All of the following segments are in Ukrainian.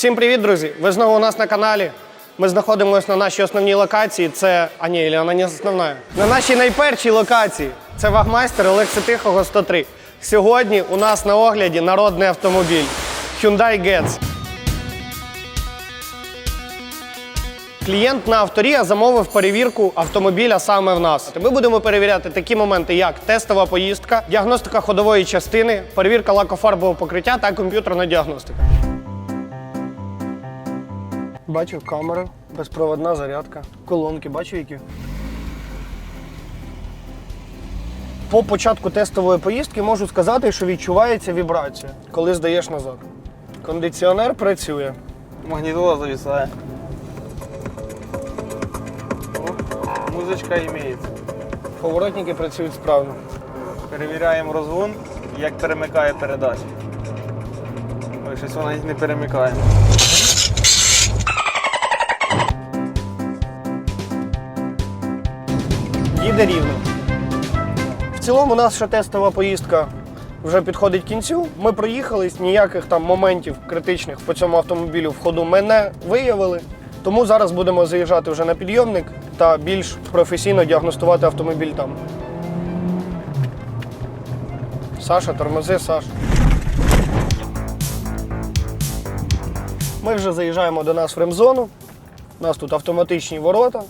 Всім привіт, друзі! Ви знову у нас на каналі. Ми знаходимося на нашій основній локації. Це. А ні, вона не основна. На нашій найпершій локації. Це вагмайстер Олекси Тихого 103. Сьогодні у нас на огляді народний автомобіль Hyundai Getz. Клієнт на авторія замовив перевірку автомобіля саме в нас. Ми будемо перевіряти такі моменти, як тестова поїздка, діагностика ходової частини, перевірка лакофарбового покриття та комп'ютерна діагностика. Бачу камера, безпроводна зарядка, колонки, бачу які. По початку тестової поїздки можу сказати, що відчувається вібрація, коли здаєш назад. Кондиціонер працює. Магнитола зависает. О, Музичка имеется. Поворотники працюють справно. Перевіряємо розгон, як перемикає передачі. Щось вона їх не перемикає. Їде рівно. В цілому, наша тестова поїздка вже підходить кінцю. Ми проїхались, ніяких там моментів критичних по цьому автомобілю в ходу ми не виявили. Тому зараз будемо заїжджати вже на підйомник та більш професійно діагностувати автомобіль там. Саша, тормози, Саш. Ми вже заїжджаємо до нас в ремзону. У нас тут автоматичні ворота.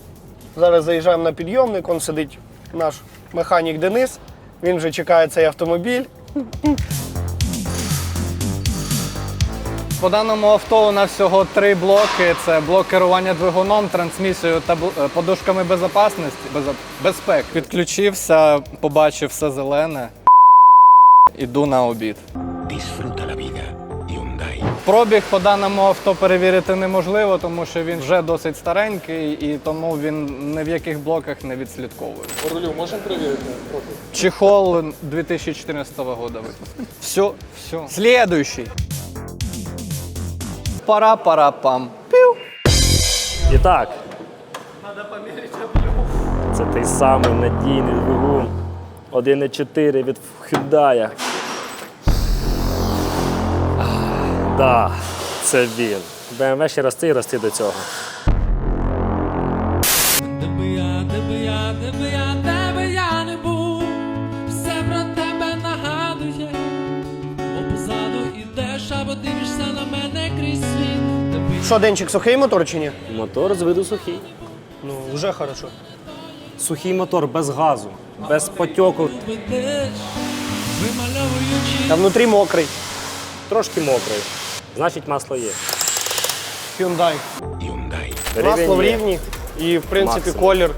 Зараз заїжджаємо на підйомник, он сидить наш механік Денис. Він вже чекає цей автомобіль. По даному авто у нас всього три блоки: це блок керування двигуном, трансмісією та е, подушками безпечності, безо- безпеки. Підключився, побачив все зелене. Іду на обід. Пробіг по даному авто перевірити неможливо, тому що він вже досить старенький і тому він ні в яких блоках не відслідковує. По рулю можемо перевірити? Чехол 2014 года выпуска. Все, все. Следующий. Пара-пара-пам. Пів. І так. Це той самий надійний двигун 1.4 від Hyundai. Да, це він. BMW ще рости і рости до цього. Де би я, де би я, де би я, де би я не був, все про тебе нагадує, бо позаду ідеш, або дивишся на мене крізь світ. Де би Що, Денчик, сухий мотор чи ні? Мотор з виду сухий. Ну, вже хорошо. Сухий мотор без газу, без потьоку, ведеш, вимальовуючи Та внутрі мокрий. трошки мокрий. Значить, масло є. Hyundai. Hyundai. Масло в рівні і, в принципі, Максимум. колір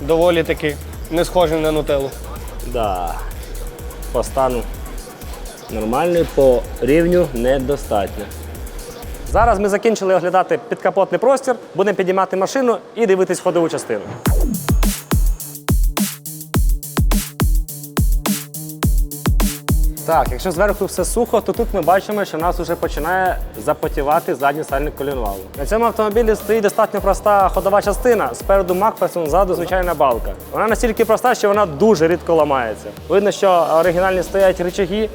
доволі таки не схожий на нутеллу. Да. По стану нормальний, по рівню недостатньо. Зараз ми закінчили оглядати підкапотний простір, будемо підіймати машину і дивитись ходову частину. Так, якщо зверху все сухо, то тут ми бачимо, що в нас вже починає запотівати задній сальник колінвалу. На цьому автомобілі стоїть достатньо проста ходова частина. Спереду Макферсон, ззаду звичайна балка. Вона настільки проста, що вона дуже рідко ламається. Видно, що оригінальні стоять рычаги,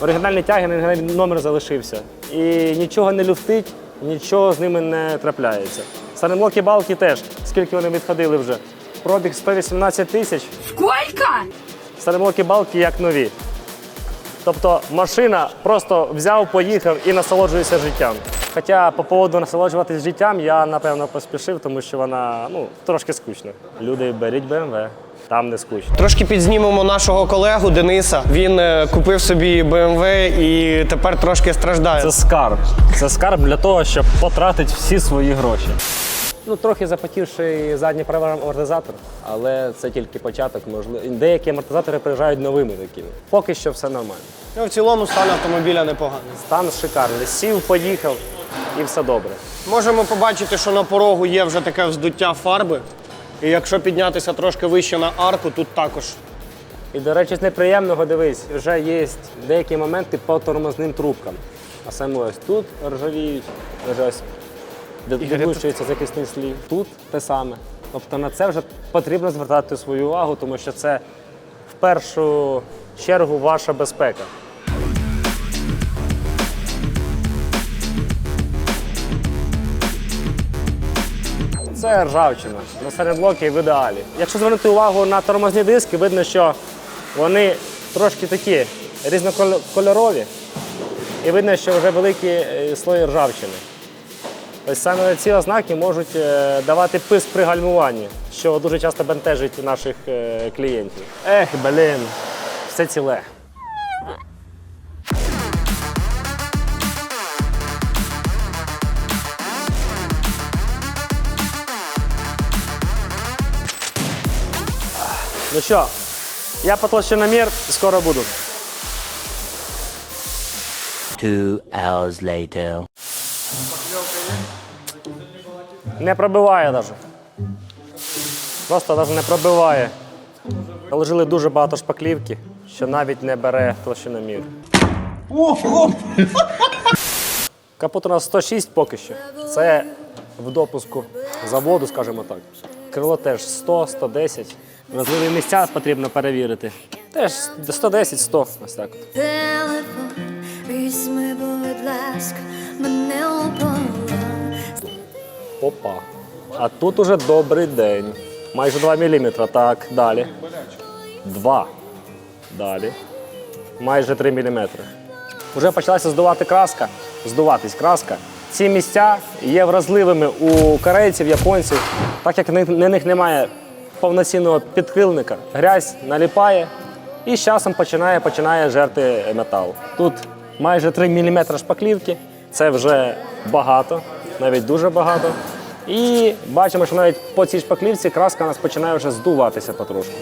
оригінальні тяги, оригінальний номер залишився. І нічого не люфтить, нічого з ними не трапляється. Санемлоки балки теж, скільки вони відходили вже. Пробіг 118 тисяч. Сколько? Санемлоки балки як нові. Тобто машина просто взяв, поїхав і насолоджується життям. Хоча по поводу насолоджуватись життям я напевно поспішив, тому що вона ну трошки скучна. Люди беріть BMW, там не скучно. Трошки підзнімемо нашого колегу Дениса. Він е, купив собі BMW і тепер трошки страждає. Це скарб. Це скарб для того, щоб потратити всі свої гроші. Ну, трохи запотівший задній правий амортизатор, але це тільки початок. Можливо, деякі амортизатори приїжджають новими такими. Поки що все нормально. Ну, в цілому стан автомобіля непоганий. Стан шикарний. Сів, поїхав і все добре. Можемо побачити, що на порогу є вже таке вздуття фарби. І якщо піднятися трошки вище на арку, тут також. І, до речі, з неприємного дивись, вже є деякі моменти по тормозним трубкам. А саме ось тут ржавіють, ось відлучується захисний слів. Тут те саме. Тобто на це вже потрібно звертати свою увагу, тому що це в першу чергу ваша безпека. Це ржавчина. На блоки в ідеалі. Якщо звернути увагу на тормозні диски, видно, що вони трошки такі різнокольорові. І видно, що вже великі е, слої ржавчини. Ось саме ці ознаки можуть е, давати писк при гальмуванні, що дуже часто бентежить наших е, клієнтів. Ех, блін, все ціле. Ну що, я потолщиномір, скоро буду. Two hours later. Не пробиває навіть. Просто навіть не пробиває. Положили дуже багато шпаклівки, що навіть не бере толщиномір. Капот у нас 106 поки що. Це в допуску заводу, скажімо так. Крило теж 100, 110. Вразливі місця потрібно перевірити. Теж 110-100, ось так. Телефон, візьми, будь ласка, мене у полон. Опа. А тут уже добрий день. Майже 2 мм. Так, далі. 2. Далі. Майже 3 мм. Уже почалася здувати краска. Здуватись краска. Ці місця є вразливими у корейців, японців, так як на них немає повноцінного підкрилника. Грязь наліпає і з часом починає, починає жерти метал. Тут майже 3 мм шпаклівки. Це вже багато, навіть дуже багато. І бачимо, що навіть по цій шпаклівці краска нас починає вже здуватися потрошку.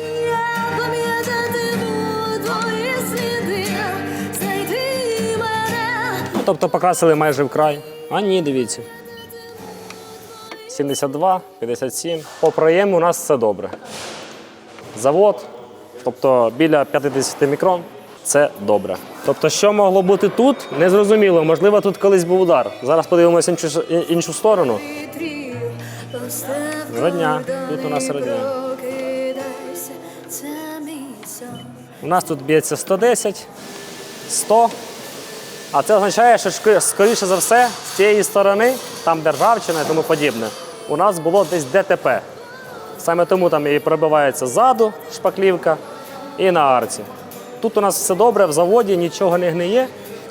Ну, тобто покрасили майже вкрай. А ні, дивіться. 72, 57. По проєму у нас все добре. Завод, тобто біля 50 мікрон, це добре. Тобто, що могло бути тут, незрозуміло. Можливо, тут колись був удар. Зараз подивимося іншу, іншу сторону. Родня. Тут у нас родня. У нас тут б'ється 110, 100. А це означає, що скоріше за все, з цієї сторони, там державчина і тому подібне, у нас було десь ДТП. Саме тому там і пробивається ззаду шпаклівка і на арці. Тут у нас все добре, в заводі нічого не гниє,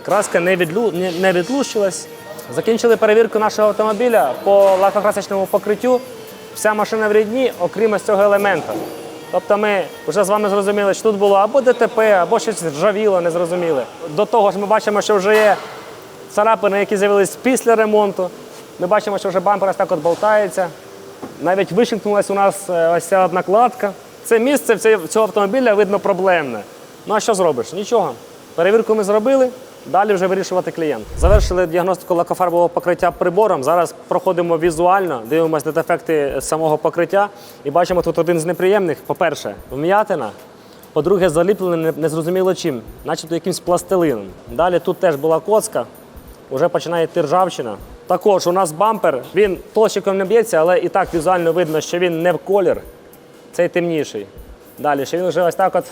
краска не, відлу, не, відлущилась. Закінчили перевірку нашого автомобіля по лакокрасочному покриттю. Вся машина в рідні, окрім ось цього елемента. Тобто ми вже з вами зрозуміли, що тут було або ДТП, або щось ржавіло, не зрозуміли. До того ж, ми бачимо, що вже є царапини, які з'явились після ремонту. Ми бачимо, що вже бампер ось так от болтається. Навіть вишикнулася у нас е, ось ця одна кладка. Це місце цього автомобіля видно проблемне. Ну а що зробиш? Нічого. Перевірку ми зробили, далі вже вирішувати клієнт. Завершили діагностику лакофарбового покриття прибором. Зараз проходимо візуально, дивимося на дефекти самого покриття і бачимо тут один з неприємних. По-перше, вм'ятина. По-друге, заліплене незрозуміло чим, начебто якимсь пластилином. Далі тут теж була коцка, вже починає йти ржавчина. Також у нас бампер, він толщиком не б'ється, але і так візуально видно, що він не в колір, цей темніший. Далі, що він вже ось так от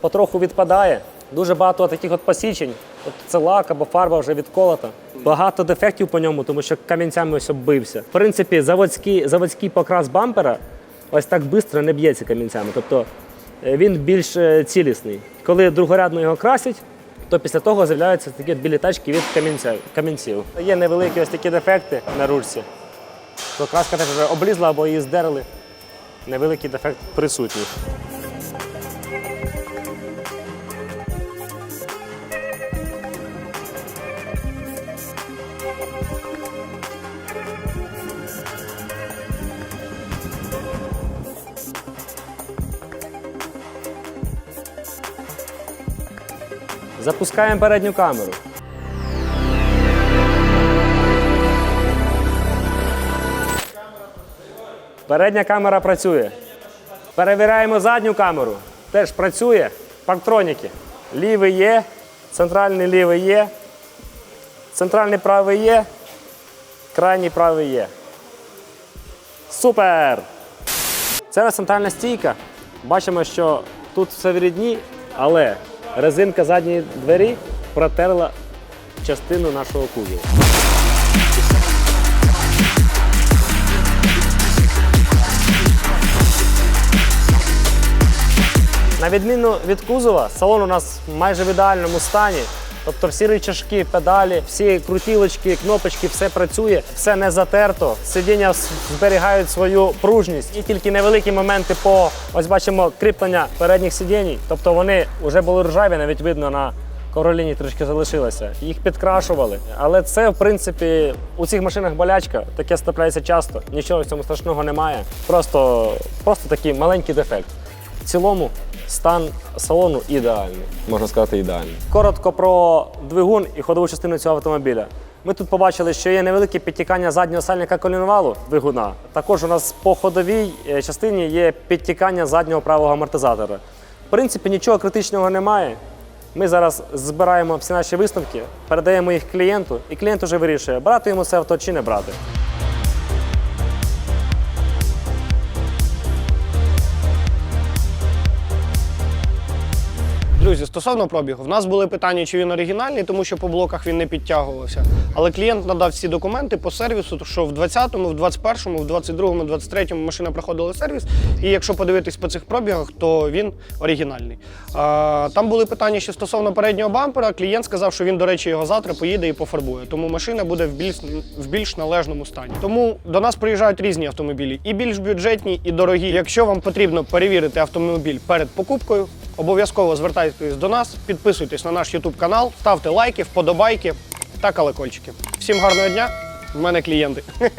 потроху відпадає. Дуже багато таких от посічень. От це лак або фарба вже відколота. Багато дефектів по ньому, тому що камінцями ось оббився. В принципі, заводський, заводський покрас бампера ось так швидко не б'ється камінцями. Тобто е, він більш е, цілісний. Коли другорядно його красять, то після того з'являються такі білі тачки від камінця, камінців. Є невеликі ось такі дефекти на ручці. То краска теж вже облізла або її здерли. Невеликий дефект присутній. Запускаємо передню камеру. Передня камера працює. Перевіряємо задню камеру. Теж працює. Парктроніки. Лівий є, центральний лівий є, центральний правий є, крайній правий є. Супер! Це центральна стійка. Бачимо, що тут все в рідні, але Резинка задньої двері протерла частину нашого кузова. На відміну від кузова, салон у нас майже в ідеальному стані. Тобто всі рычажки, педалі, всі крутілочки, кнопочки, все працює, все не затерто. Сидіння зберігають свою пружність. І тільки невеликі моменти по ось бачимо кріплення передніх сидінь. Тобто вони вже були ржаві, навіть видно на ковроліні трішки залишилося. Їх підкрашували. Але це, в принципі, у цих машинах болячка, таке трапляється часто. Нічого в цьому страшного немає. Просто, просто такий маленький дефект. В цілому стан салону ідеальний, можна сказати, ідеальний. Коротко про двигун і ходову частину цього автомобіля. Ми тут побачили, що є невелике підтікання заднього сальника колінвалу двигуна. Також у нас по ходовій е, частині є підтікання заднього правого амортизатора. В принципі, нічого критичного немає. Ми зараз збираємо всі наші висновки, передаємо їх клієнту, і клієнт вже вирішує, брати йому це авто чи не брати. Друзі, стосовно пробігу, в нас були питання, чи він оригінальний, тому що по блоках він не підтягувався. Але клієнт надав всі документи по сервісу, що в 20-му, в 21-му, в 22-му, 23-му машина проходила сервіс. І якщо подивитись по цих пробігах, то він оригінальний. А, там були питання ще стосовно переднього бампера. Клієнт сказав, що він, до речі, його завтра поїде і пофарбує. Тому машина буде в більш, в більш належному стані. Тому до нас приїжджають різні автомобілі, і більш бюджетні, і дорогі. Якщо вам потрібно перевірити автомобіль перед покупкою, Обов'язково звертайтесь до нас, підписуйтесь на наш YouTube канал, ставте лайки, вподобайки та колокольчики. Всім гарного дня! В мене клієнти.